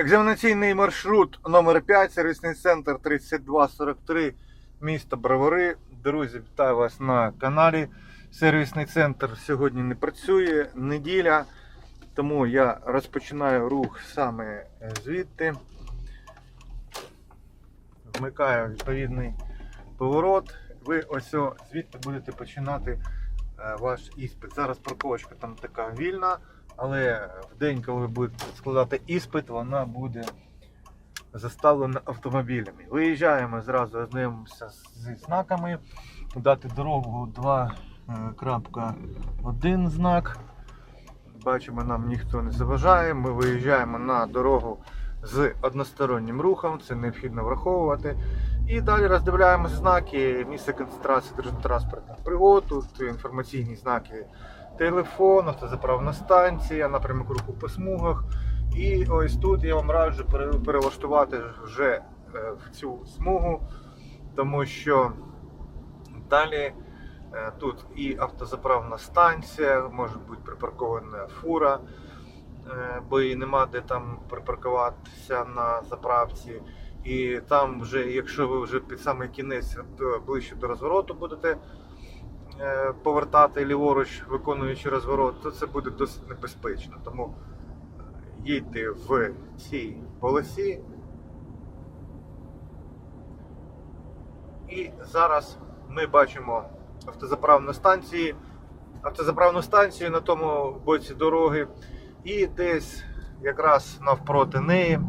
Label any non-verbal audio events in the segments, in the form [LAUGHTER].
Екзаменаційний маршрут номер 5 сервісний центр 3243, місто Бровари. Друзі, вітаю вас на каналі. Сервісний центр сьогодні не працює, неділя, тому я розпочинаю рух саме звідти. Вмикаю відповідний поворот. Ви ось звідти будете починати е, ваш іспит. Зараз парковочка там така вільна, але в день, коли ви будете складати іспит, вона буде заставлена автомобілями. Виїжджаємо зразу, ознайомимося зі знаками. Дати дорогу 2.1 знак. Бачимо, нам ніхто не заважає. Ми виїжджаємо на дорогу з одностороннім рухом, це необхідно враховувати. І далі роздивляємося знаки, місце концентрації дорожньо-транспортних пригод, тут інформаційні знаки телефон, автозаправна станція, напрямок руху по смугах. І ось тут я вам раджу перелаштувати вже е, в цю смугу, тому що далі е, тут і автозаправна станція, може бути припаркована фура, е, бо і нема де там припаркуватися на заправці. І там вже, якщо ви вже під самий кінець ближче до розвороту будете повертати ліворуч, виконуючи розворот, то це буде досить небезпечно. Тому їдьте в цій полосі. І зараз ми бачимо автозаправну станцію, автозаправну станцію на тому боці дороги. І десь якраз навпроти неї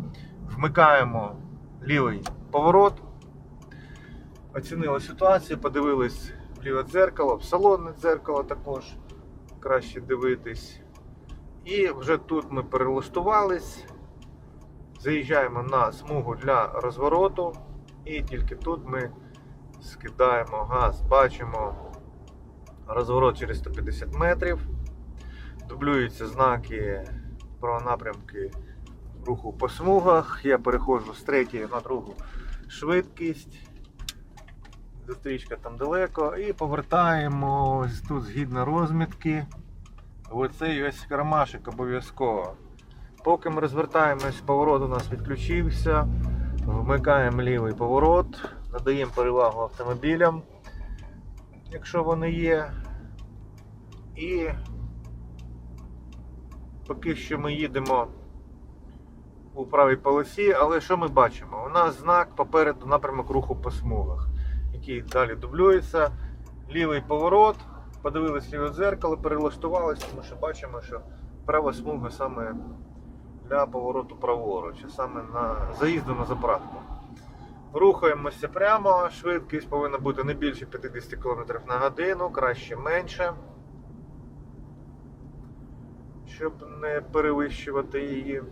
вмикаємо лівий поворот. Оцінили ситуацію, подивились ліве дзеркало, в салонне дзеркало також краще дивитись. І вже тут ми перелаштувались, заїжджаємо на смугу для розвороту, і тільки тут ми скидаємо газ, бачимо розворот через 150 метрів, дублюються знаки про напрямки руху по смугах. Я переходжу з третьої на другу швидкість. Зустрічка там далеко. І повертаємо ось тут згідно розмітки. Оцей ось кармашик обов'язково. Поки ми розвертаємось, поворот у нас відключився. Вмикаємо лівий поворот, надаємо перевагу автомобілям, якщо вони є. І поки що ми їдемо у правій полосі, але що ми бачимо? У нас знак попереду напрямок руху по смугах, який далі дублюється. Лівий поворот, подивились ліве дзеркало, перелаштувалися, тому що бачимо, що права смуга саме для повороту праворуч, а саме на заїзду на заправку. Рухаємося прямо, швидкість повинна бути не більше 50 км на годину, краще менше, щоб не перевищувати її.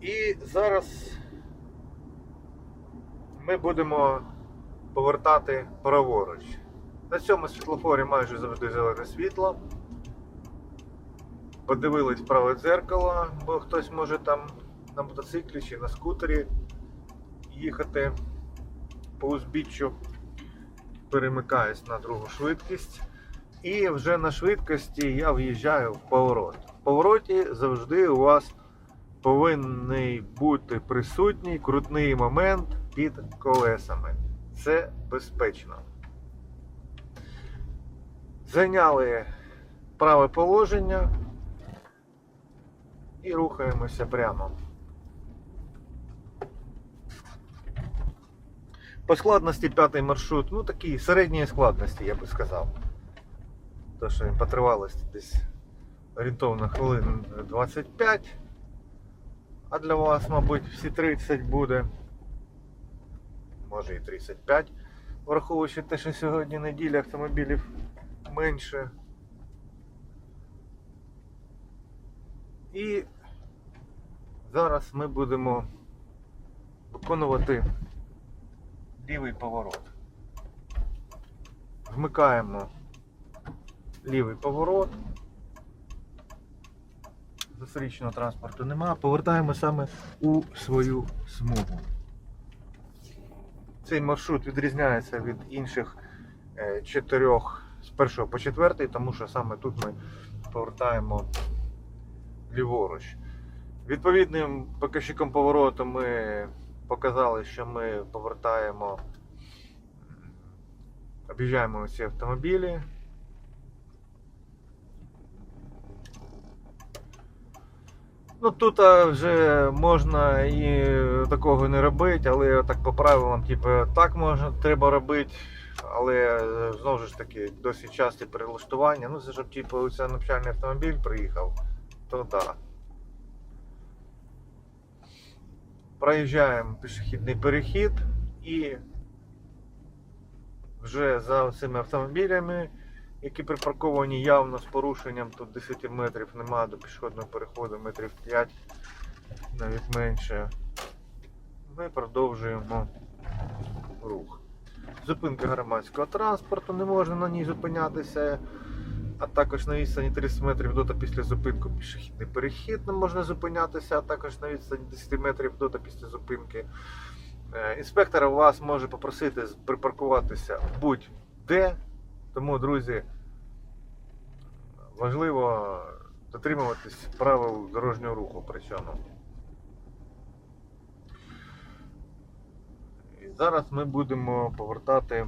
І зараз ми будемо повертати праворуч. На цьому світлофорі майже завжди зелене світло. Подивились праве дзеркало, бо хтось може там на мотоциклі чи на скутері їхати по узбіччю. Перемикаюсь на другу швидкість. І вже на швидкості я в'їжджаю в поворот. В повороті завжди у вас повинен бути присутній крутний момент під колесами. Це безпечно. Зайняли праве положення і рухаємося прямо. По складності п'ятий маршрут, ну такий середньої складності, я би сказав. То, що він по тривалості десь орієнтовно хвилин 25. А для вас, мабуть, всі 30 буде. Може і 35. Враховуючи те, що сьогодні неділя автомобілів менше. І зараз ми будемо виконувати лівий поворот. Вмикаємо лівий поворот. Зустрічного транспорту немає. Повертаємо саме у свою смугу. Цей маршрут відрізняється від інших е, чотирьох з першого по четвертий, тому що саме тут ми повертаємо ліворуч. Відповідним показчиком повороту ми показали, що ми повертаємо, об'їжджаємо ці автомобілі. Ну тут вже можна і такого не робити, але так по правилам, типу, так можна, треба робити, але е, знову ж таки досить часті перелаштування. Ну, це щоб типу, це навчальний автомобіль приїхав, то так. Да. Проїжджаємо пішохідний перехід і вже за цими автомобілями, які припарковані явно з порушенням, тут 10 метрів немає до пішохідного переходу, метрів 5, навіть менше. Ми продовжуємо рух. Зупинка громадського транспорту, не можна на ній зупинятися. А також на відстані 30 метрів до та після зупинку пішохідний перехід не можна зупинятися, а також на відстані 10 метрів до та після зупинки. Е, Інспектор вас може попросити припаркуватися будь-де. Тому, друзі, важливо дотримуватись правил дорожнього руху при цьому. І зараз ми будемо повертати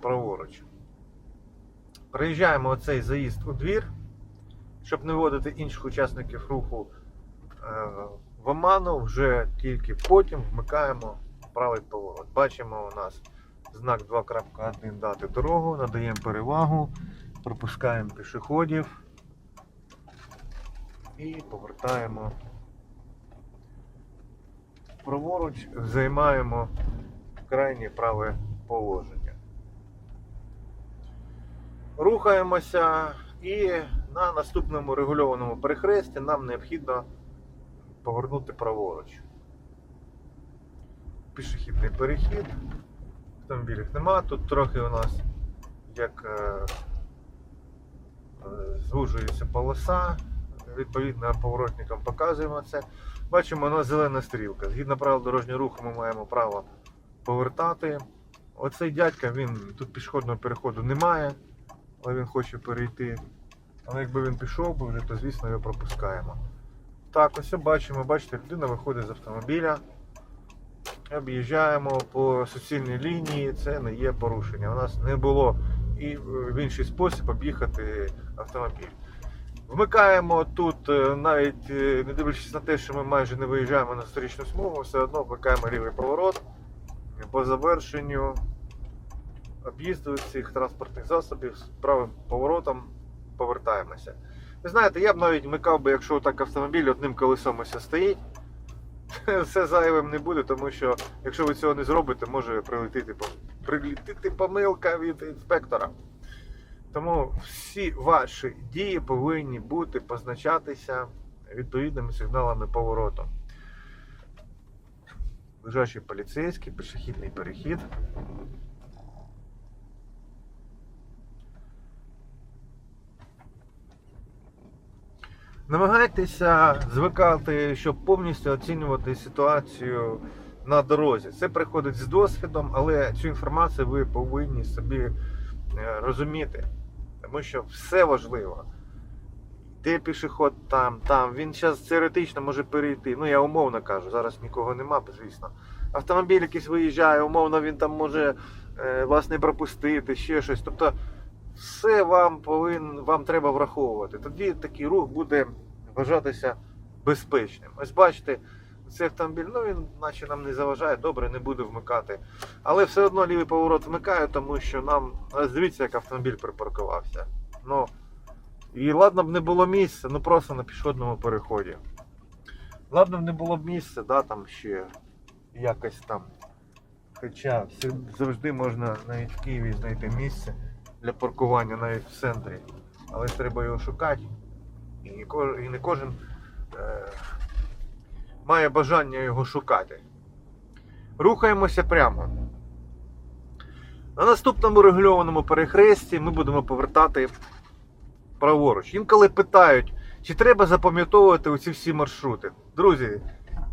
праворуч. Приїжджаємо оцей заїзд у двір, щоб не вводити інших учасників руху е, в оману, вже тільки потім вмикаємо правий поворот. Бачимо у нас знак 2.1 дати дорогу, надаємо перевагу, пропускаємо пішоходів і повертаємо праворуч, займаємо крайнє праве положення. Рухаємося і на наступному регульованому перехресті нам необхідно повернути праворуч. Пішохідний перехід. Автомобілів нема. Тут трохи у нас як е, е, звужується полоса. Відповідно, поворотникам показуємо це. Бачимо, у нас зелена стрілка. Згідно правил дорожнього руху, ми маємо право повертати. Оцей дядька, він тут пішохідного переходу немає, але він хоче перейти. Але якби він пішов би вже, то звісно його пропускаємо. Так, ось бачимо, бачите, людина виходить з автомобіля. Об'їжджаємо по суцільній лінії, це не є порушення. У нас не було і е, в інший спосіб об'їхати автомобіль. Вмикаємо тут, е, навіть е, не дивлячись на те, що ми майже не виїжджаємо на сторічну смугу, все одно вмикаємо лівий поворот по завершенню об'їзду цих транспортних засобів з правим поворотом повертаємося. Ви знаєте, я б навіть вмикав би, якщо так автомобіль одним колесом ось стоїть. [LAUGHS] Все зайвим не буде, тому що якщо ви цього не зробите, може прилетіти, прилетіти помилка від інспектора. Тому всі ваші дії повинні бути позначатися відповідними сигналами повороту. Лежачий поліцейський, пішохідний перехід. Намагайтеся звикати, щоб повністю оцінювати ситуацію на дорозі. Це приходить з досвідом, але цю інформацію ви повинні собі е, розуміти. Тому що все важливо. Де пішоход там, там. Він зараз теоретично може перейти. Ну я умовно кажу, зараз нікого нема, звісно. Автомобіль якийсь виїжджає, умовно він там може е, вас не пропустити, ще щось. Тобто все вам повин, вам треба враховувати. Тоді такий рух буде вважатися безпечним. Ось бачите, цей автомобіль, ну він наче нам не заважає, добре, не буде вмикати. Але все одно лівий поворот вмикаю, тому що нам. Ось дивіться, як автомобіль припаркувався. Ну, і ладно б не було місця, ну просто на пішохідному переході. Ладно б не було б місця, да, там ще якось там. Хоча завжди можна навіть в Києві знайти місце для паркування навіть в центрі. Але треба його шукати. І, не кож- і не кожен е, має бажання його шукати. Рухаємося прямо. На наступному регульованому перехресті ми будемо повертати праворуч. Інколи питають, чи треба запам'ятовувати оці всі маршрути. Друзі,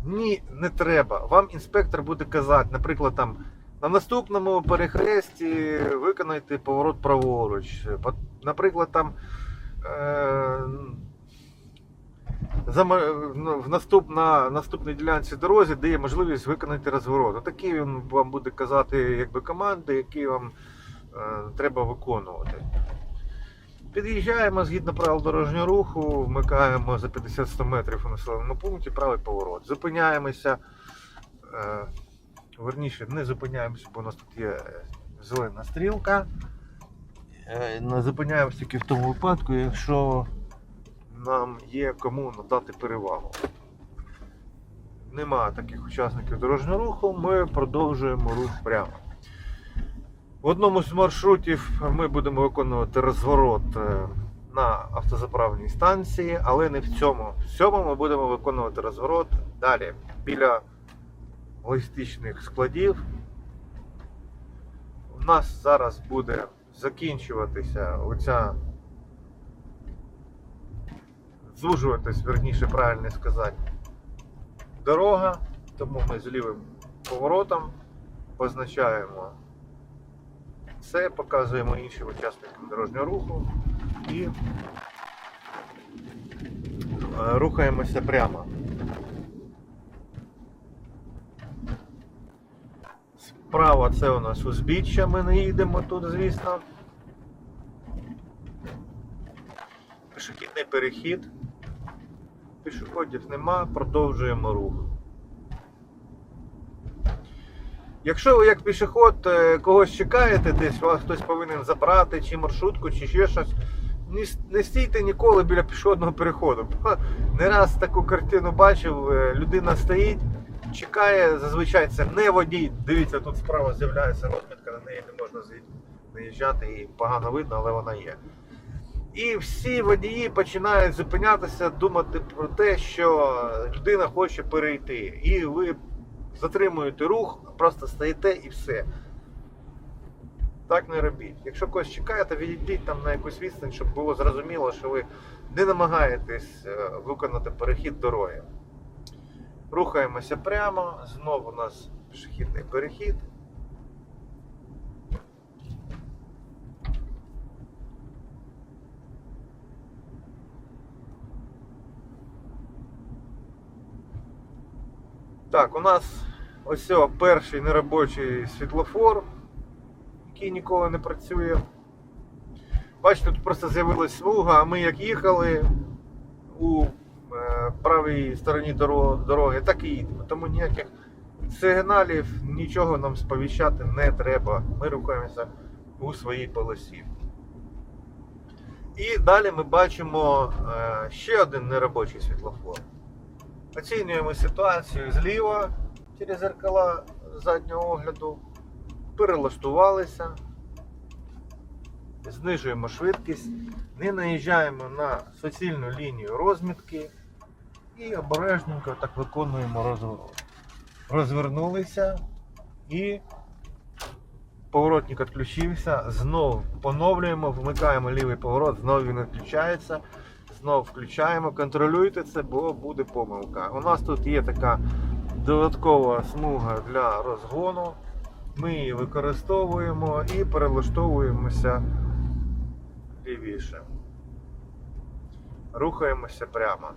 ні, не треба. Вам інспектор буде казати, наприклад, там на наступному перехресті виконайте поворот праворуч. Наприклад, там е, ну, в наступ, на наступній ділянці дорозі, де є можливість виконати розворот. Отакі він вам буде казати якби, команди, які вам е, треба виконувати. Під'їжджаємо згідно правил дорожнього руху, вмикаємо за 50-100 метрів у населеному пункті правий поворот. Зупиняємося. Е, верніше, не зупиняємося, бо у нас тут є е, зелена стрілка. Е, не зупиняємося тільки в тому випадку, якщо нам є кому надати перевагу. Нема таких учасників дорожнього руху, ми продовжуємо рух прямо. В одному з маршрутів ми будемо виконувати розворот е, на автозаправній станції, але не в цьому. В цьому ми будемо виконувати розворот далі біля логістичних складів. У нас зараз буде закінчуватися оця звужуватись, верніше правильно сказати, дорога, тому ми з лівим поворотом позначаємо це, показуємо іншим учасникам дорожнього руху і е, рухаємося прямо. Справа це у нас узбіччя, ми не їдемо тут, звісно. Пішохідний перехід. Пішоходів нема, продовжуємо рух. Якщо ви як пішоход е, когось чекаєте, десь вас хтось повинен забрати, чи маршрутку, чи ще щось, не, стійте ніколи біля пішохідного переходу. Не раз таку картину бачив, е, людина стоїть, чекає, зазвичай це не водій. Дивіться, тут справа з'являється розмітка, на неї не можна наїжджати, її погано видно, але вона є. І всі водії починають зупинятися, думати про те, що людина хоче перейти. І ви затримуєте рух, просто стоїте і все. Так не робіть. Якщо когось чекаєте, відійдіть там на якусь відстань, щоб було зрозуміло, що ви не намагаєтесь е, виконати перехід дороги. Рухаємося прямо, знову у нас пішохідний перехід. Так, у нас ось перший неробочий світлофор, який ніколи не працює. Бачите, тут просто з'явилась смуга, а ми як їхали у правій стороні дороги, так і їдемо. Тому ніяких сигналів, нічого нам сповіщати не треба. Ми рухаємося у своїй полосі. І далі ми бачимо е, ще один неробочий світлофор. Оцінюємо ситуацію зліва через зеркала заднього огляду, перелаштувалися, знижуємо швидкість, не наїжджаємо на суцільну лінію розмітки і обережненько так виконуємо розворот. Розвернулися і поворотник відключився, знову поновлюємо, вмикаємо лівий поворот, знову він відключається. Знову включаємо, контролюйте це, бо буде помилка. У нас тут є така додаткова смуга для розгону. Ми її використовуємо і перелаштовуємося лівіше. Рухаємося прямо.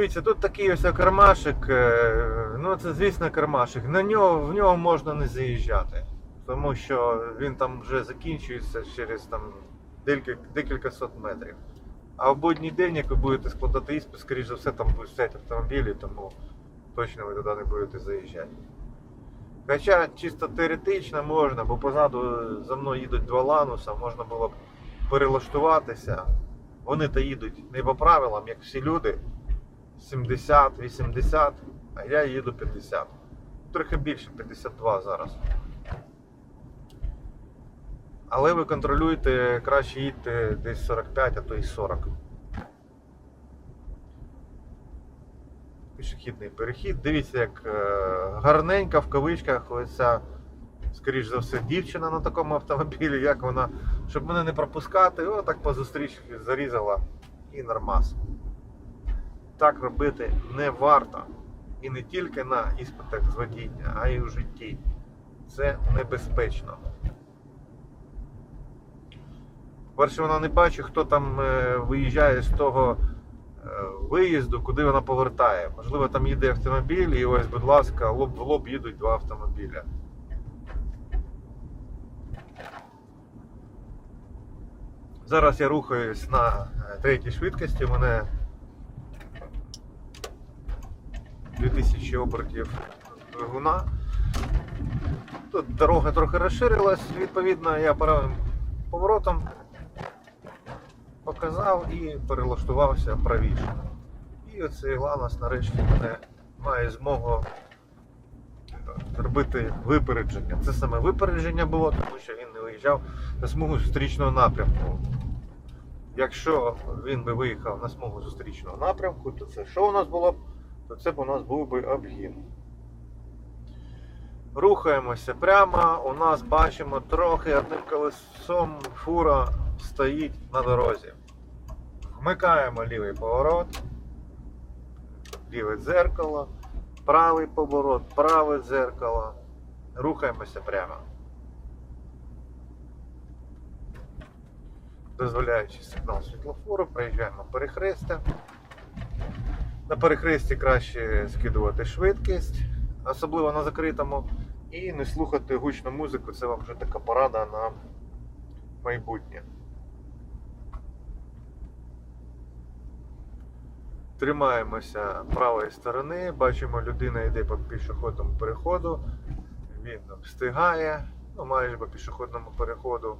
Дивіться, тут такий ось кармашик. е, Ну це звісно кармашик. На нього в нього можна не заїжджати. Тому що він там вже закінчується через там декілька, декілька сот метрів. А в будній день, як ви будете складати іспит, скоріш за все, там будуть стоять автомобілі, тому точно ви туди не будете заїжджати. Хоча чисто теоретично можна, бо позаду за мною їдуть два лануса, можна було б перелаштуватися. Вони то їдуть не по правилам, як всі люди. 70-80, а я їду 50. Трохи більше 52 зараз. Але ви контролюєте, краще їдьте десь 45, а то і 40. Пішохідний перехід. Дивіться, як е, гарненька в кавичках оця, скоріш за все, дівчина на такому автомобілі, як вона, щоб мене не пропускати, отак по зустрічці зарізала і нормас так робити не варто. І не тільки на іспитах з водіння, а й у житті. Це небезпечно. Перше, вона не бачить, хто там е, виїжджає з того е, виїзду, куди вона повертає. Можливо, там їде автомобіль, і ось, будь ласка, лоб в лоб їдуть два автомобіля. Зараз я рухаюсь на е, третій швидкості. Мене 2000 обертів двигуна. Тут дорога трохи розширилась, відповідно, я правим поворотом показав і перелаштувався правіше. І оцей Ланос нарешті мене має змогу робити випередження. Це саме випередження було, тому що він не виїжджав на смугу зустрічного напрямку. Якщо він би виїхав на смугу зустрічного напрямку, то це що у нас було б? То це б у нас був би обгін. Рухаємося прямо, у нас бачимо трохи одним колесом фура стоїть на дорозі. Вмикаємо лівий поворот, ліве дзеркало, правий поворот, праве дзеркало. Рухаємося прямо. Дозволяючи сигнал світлофору, проїжджаємо перехрестя. На перехресті краще скидувати швидкість, особливо на закритому, і не слухати гучну музику, це вам вже така порада на майбутнє. Тримаємося правої сторони, бачимо, людина йде по пішохідному переходу, він встигає, ну майже по пішохідному переходу.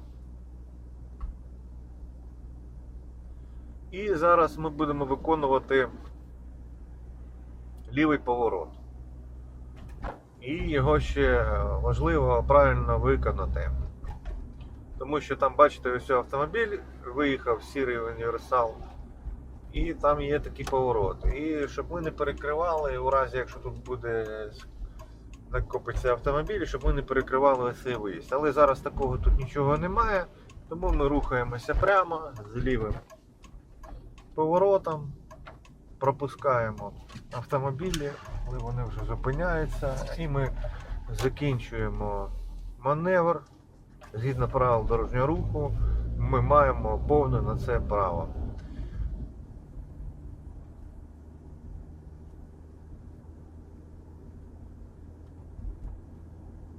І зараз ми будемо виконувати лівий поворот. І його ще важливо правильно виконати. Тому що там, бачите, ось автомобіль виїхав сірий універсал, і там є такий поворот. І щоб ми не перекривали, у разі, якщо тут буде накопиться автомобіль, щоб ми не перекривали ось цей виїзд. Але зараз такого тут нічого немає, тому ми рухаємося прямо з лівим поворотом, пропускаємо автомобілі, коли вони вже зупиняються, і ми закінчуємо маневр. Згідно правил дорожнього руху, ми маємо повне на це право.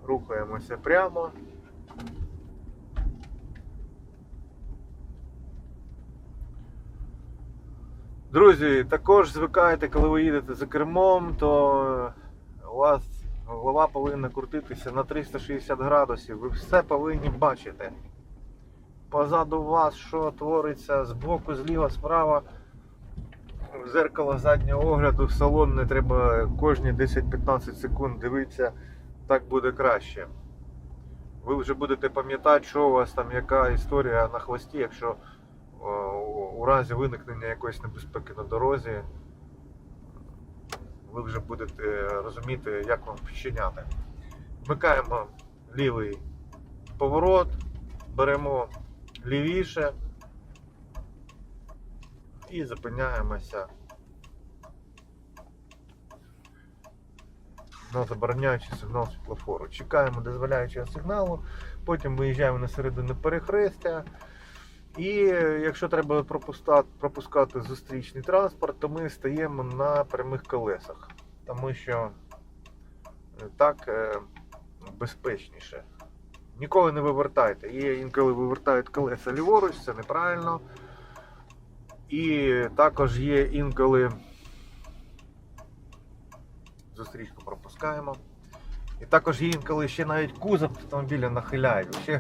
Рухаємося прямо. Друзі, також звикайте, коли ви їдете за кермом, то у вас голова повинна крутитися на 360 градусів. Ви все повинні бачити. Позаду вас, що твориться збоку, зліва, справа. В зеркало заднього огляду, в салон не треба кожні 10-15 секунд дивитися, так буде краще. Ви вже будете пам'ятати, що у вас там яка історія на хвості, якщо у разі виникнення якоїсь небезпеки на дорозі, ви вже будете розуміти, як вам вчиняти. Вмикаємо лівий поворот, беремо лівіше і зупиняємося на забороняючий сигнал світлофору. Чекаємо дозволяючого сигналу, потім виїжджаємо на середину перехрестя. І якщо треба пропускати, зустрічний транспорт, то ми стаємо на прямих колесах, тому що е, так е, безпечніше. Ніколи не вивертайте. Є інколи вивертають колеса ліворуч, це неправильно. І також є інколи зустрічку пропускаємо. І також є інколи ще навіть кузов автомобіля нахиляють. Ще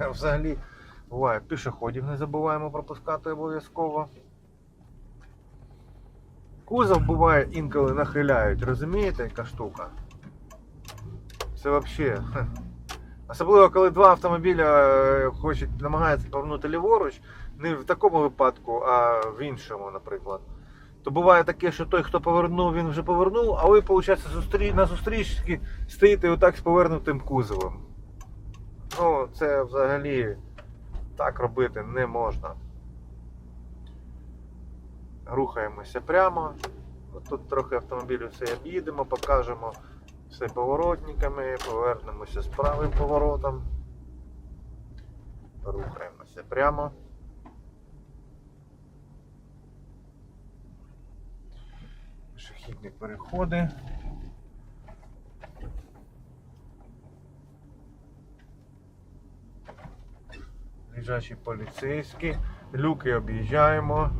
буває пішоходів, не забуваємо пропускати обов'язково. Кузов буває інколи нахиляють, розумієте, яка штука? Це взагалі. Особливо, коли два автомобіля е, хочуть, намагаються повернути ліворуч, не в такому випадку, а в іншому, наприклад. То буває таке, що той, хто повернув, він вже повернув, а ви, виходить, зустрі... на зустрічці стоїте отак з повернутим кузовом. Ну, це взагалі так робити не можна. Рухаємося прямо. Тут трохи автомобіль все об'їдемо, покажемо все поворотниками, повернемося з правим поворотом. Рухаємося прямо. Шахідні переходи. Лежачі поліцейські. Люки об'їжджаємо.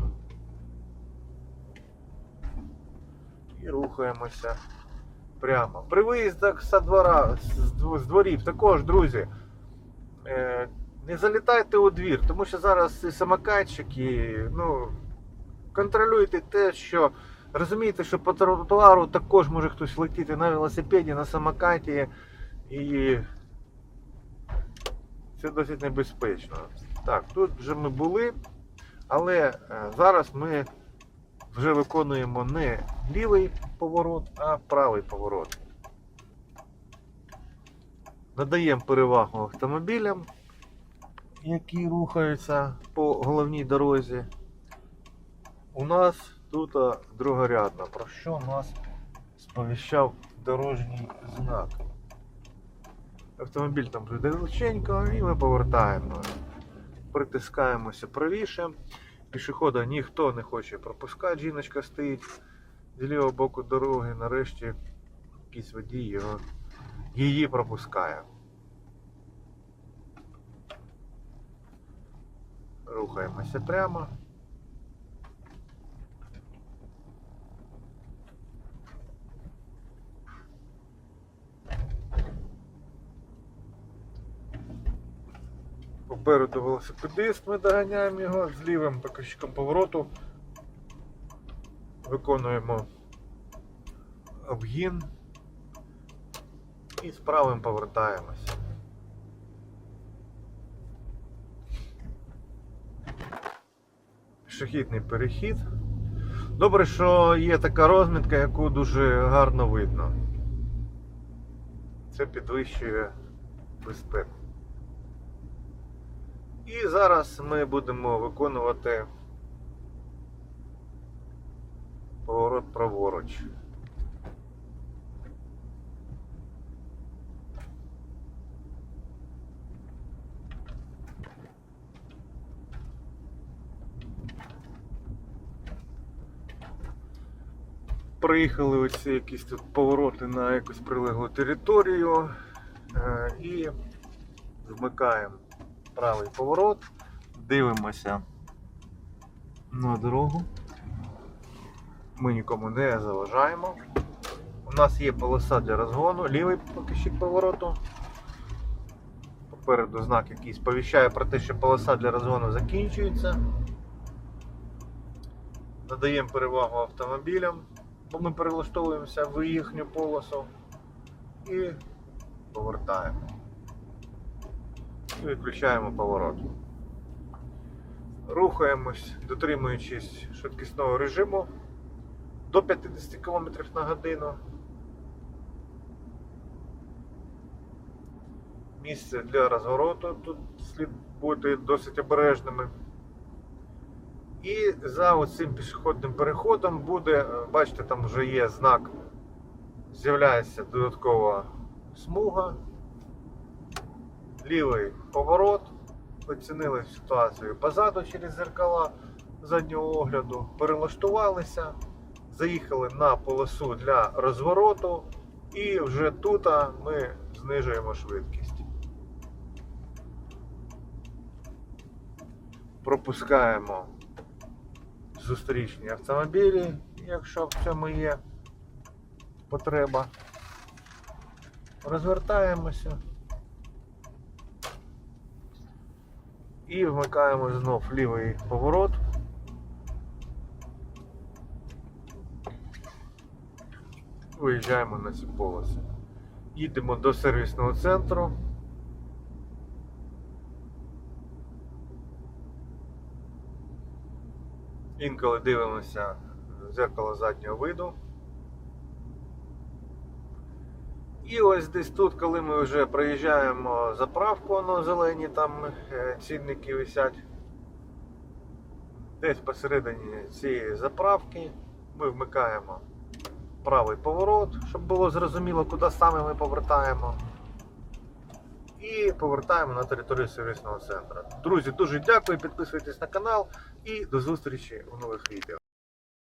І рухаємося прямо. При виїздах з двора, з дворів також, друзі. Е, не залітайте у двір, тому що зараз ці самокатчики, ну, контролюйте те, що розумієте, що по тротуару також може хтось летіти на велосипеді, на самокаті, і це досить небезпечно. Так, тут вже ми були, але е, зараз ми вже виконуємо не лівий поворот, а правий поворот. Надаємо перевагу автомобілям, які рухаються по головній дорозі. У нас тут а, другорядно, про що нас сповіщав дорожній знак. Автомобіль там вже далеченько і ми повертаємо. Притискаємося правіше. Пішохода ніхто не хоче пропускати, жіночка стоїть з лівого боку дороги, нарешті якийсь водій його, її пропускає. Рухаємося прямо. Попереду велосипедист, ми доганяємо його з лівим показчиком повороту. Виконуємо обгін і з правим повертаємося. Пішохідний перехід. Добре, що є така розмітка, яку дуже гарно видно. Це підвищує безпеку. І зараз ми будемо виконувати поворот праворуч. Приїхали оці якісь тут повороти на якусь прилеглу територію е, і вмикаємо правий поворот, дивимося на дорогу. Ми нікому не заважаємо. У нас є полоса для розгону, лівий покищик повороту. Попереду знак який сповіщає про те, що полоса для розгону закінчується. Надаємо перевагу автомобілям, бо ми перелаштовуємося в їхню полосу і повертаємо і відключаємо поворот. Рухаємось, дотримуючись швидкісного режиму до 50 км на годину. Місце для розвороту тут слід бути досить обережними. І за оцим пішохідним переходом буде, бачите, там вже є знак, з'являється додаткова смуга лівий поворот, оцінили ситуацію позаду через зеркала заднього огляду, перелаштувалися, заїхали на полосу для розвороту і вже тут ми знижуємо швидкість. Пропускаємо зустрічні автомобілі, якщо в цьому є потреба. Розвертаємося. І вмикаємо знов лівий поворот. Виїжджаємо на ці полоси. Їдемо до сервісного центру. Інколи дивимося в зеркало заднього виду. І ось десь тут, коли ми вже проїжджаємо заправку, воно зелені там е, цінники висять. Десь посередині цієї заправки ми вмикаємо правий поворот, щоб було зрозуміло, куди саме ми повертаємо. І повертаємо на територію сервісного центру. Друзі, дуже дякую, підписуйтесь на канал і до зустрічі у нових відео.